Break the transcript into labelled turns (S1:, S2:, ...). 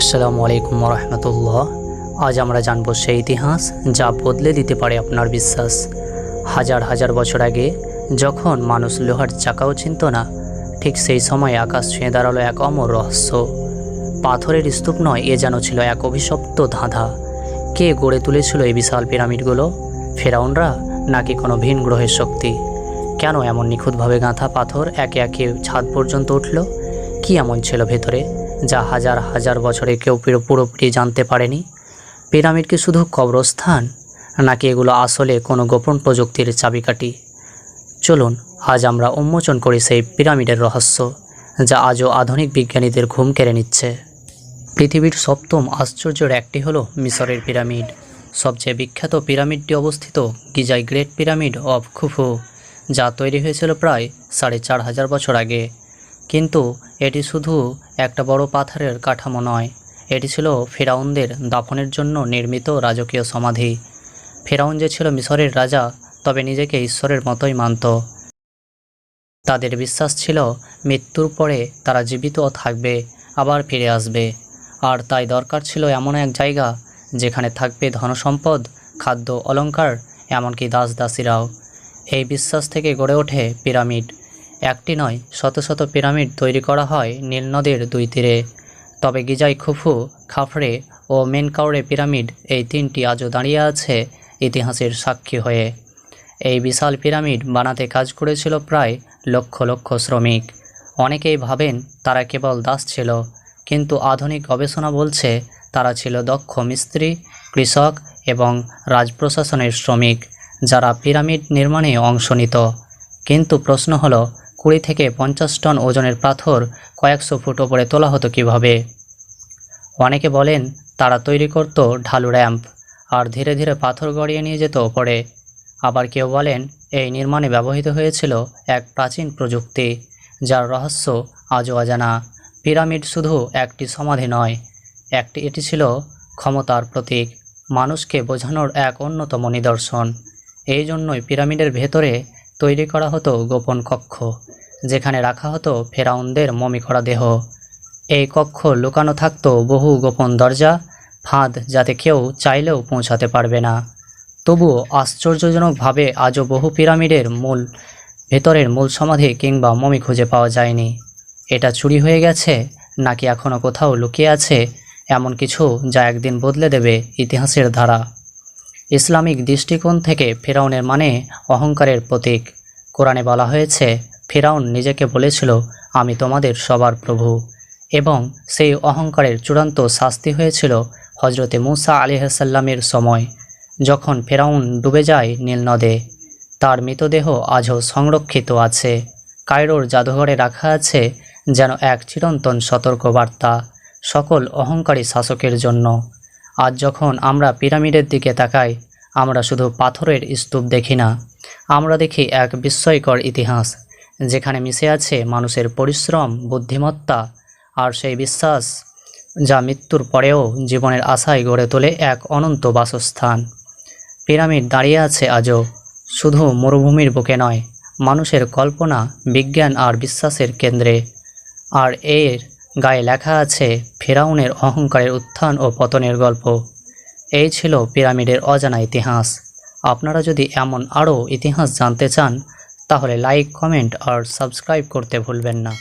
S1: আসসালামু আলাইকুম রহমতুল্লাহ আজ আমরা জানব সেই ইতিহাস যা বদলে দিতে পারে আপনার বিশ্বাস। হাজার হাজার বছর আগে যখন মানুষ লোহার চাকাও চিনত না, ঠিক সেই সময় আকাশ ছুঁয়ে দাঁড়াল এক অমর রহস্য। পাথরের স্তূপ নয়, এ যেন ছিল এক অভিশপ্ত ধাঁধা। কে গড়ে তুলেছিল এই বিশাল পিরামিডগুলো? ফেরাউনরা নাকি কোনো ভিন গ্রহের শক্তি? কেন এমন নিখুঁতভাবে গাঁথা পাথর একে একে ছাদ পর্যন্ত উঠল? কি এমন ছিল ভেতরে? যা হাজার হাজার বছরে কেউ পুরো- পুরোপুরি জানতে পারেনি। পিরামিড কি শুধু কবরস্থান, নাকি এগুলো আসলে কোনো গোপন প্রযুক্তির চাবিকাঠি? চলুন, আজ আমরা উন্মোচন করি সেই পিরামিডের রহস্য, যা আজও আধুনিক বিজ্ঞানীদের ঘুম কেড়ে নিচ্ছে। পৃথিবীর সপ্তম আশ্চর্যের একটি হলো মিশরের পিরামিড। সবচেয়ে বিখ্যাত পিরামিডটি অবস্থিত গিজাই গ্রেট পিরামিড অফ খুফু, যা তৈরি হয়েছিল প্রায় সাড়ে চার হাজার বছর আগে। কিন্তু এটি শুধু একটা বড় পাথরের কাঠামো নয়, এটি ছিল ফেরাউনদের দাফনের জন্য নির্মিত রাজকীয় সমাধি। ফেরাউন যে ছিল মিশরের রাজা, তবে নিজেকে ঈশ্বরের মতোই মানত। তাদের বিশ্বাস ছিল মৃত্যুর পরে তারা জীবিত থাকবে, আবার ফিরে আসবে। আর তাই দরকার ছিল এমন এক জায়গা, যেখানে থাকবে ধনসম্পদ, খাদ্য, অলংকার, এমনকি দাস দাসীরাও এই বিশ্বাস থেকে গড়ে ওঠে পিরামিড। একটি নয়, শত শত পিরামিড তৈরি করা হয় নীল নদীর দুই তীরে। তবে গিজাই খুফু, খাফরে ও মেনকাউরে পিরামিড এই তিনটি আজও দাঁড়িয়ে আছে ইতিহাসের সাক্ষী হয়ে। এই বিশাল পিরামিড বানাতে কাজ করেছিল প্রায় লক্ষ লক্ষ শ্রমিক। অনেকেই ভাবেন তারা কেবল দাস ছিল, কিন্তু আধুনিক গবেষণা বলছে তারা ছিল দক্ষ মিস্ত্রি, কৃষক এবং রাজপ্রশাসনের শ্রমিক, যারা পিরামিড নির্মাণে অংশ নিত। কিন্তু প্রশ্ন হলো কুড়ি থেকে পঞ্চাশ টন ওজনের পাথর কয়েকশো ফুট ওপরে তোলা হতো কীভাবে? অনেকে বলেন, তারা তৈরি করত ঢালু র্যাম্প, আর ধীরে ধীরে পাথর গড়িয়ে নিয়ে যেত ওপরে। আবার কেউ বলেন, এই নির্মাণে ব্যবহৃত হয়েছিল এক প্রাচীন প্রযুক্তি, যার রহস্য আজও অজানা। পিরামিড শুধু একটি সমাধি নয়, একটি এটি ছিল ক্ষমতার প্রতীক, মানুষকে বোঝানোর এক অন্যতম নিদর্শন। এই জন্যই পিরামিডের ভেতরে তৈরি করা হতো গোপন কক্ষ, যেখানে রাখা হতো ফেরাউনদের মমি করা দেহ। এই কক্ষ লুকানো থাকত বহু গোপন দরজা, ফাঁদ যাতে কেউ চাইলেও পৌঁছাতে পারবে না। তবুও আশ্চর্যজনকভাবে আজও বহু পিরামিডের মূল, ভেতরের মূল সমাধি কিংবা মমি খুঁজে পাওয়া যায়নি। এটা চুরি হয়ে গেছে, নাকি এখনও কোথাও লুকিয়ে আছে, এমন কিছু যা একদিন বদলে দেবে ইতিহাসের ধারা। ইসলামিক দৃষ্টিকোণ থেকে ফেরাউনের মানে অহংকারের প্রতীক। কোরআনে বলা হয়েছে, ফেরাউন নিজেকে বলেছিল, আমি তোমাদের সবার প্রভু। এবং সেই অহংকারের চূড়ান্ত শাস্তি হয়েছিল হজরতে মুসা আলিহাসাল্লামের সময়, যখন ফেরাউন ডুবে যায় নীল নদে। তার মৃতদেহ আজও সংরক্ষিত আছে। কায়রোর জাদুঘরে রাখা আছে যেন এক চিরন্তন সতর্কবার্তা, সকল অহংকারী শাসকের জন্য। আজ যখন আমরা পিরামিডের দিকে তাকাই, আমরা শুধু পাথরের স্তূপ দেখি না। আমরা দেখি এক বিস্ময়কর ইতিহাস, যেখানে মিশে আছে মানুষের পরিশ্রম, বুদ্ধিমত্তা আর সেই বিশ্বাস যা মৃত্যুর পরেও জীবনের আশায় গড়ে তোলে এক অনন্ত বাসস্থান। পিরামিড দাঁড়িয়ে আছে আজও, শুধু মরুভূমির বুকে নয়, মানুষের কল্পনা, বিজ্ঞান আর বিশ্বাসের কেন্দ্রে। আর এর গায়ে লেখা আছে ফেরাউনের অহংকারের উত্থান ও পতনের গল্প। এই ছিল পিরামিডের অজানা ইতিহাস। আপনারা যদি এমন আরও ইতিহাস জানতে চান, তাহলে লাইক, কমেন্ট আর সাবস্ক্রাইব করতে ভুলবেন না।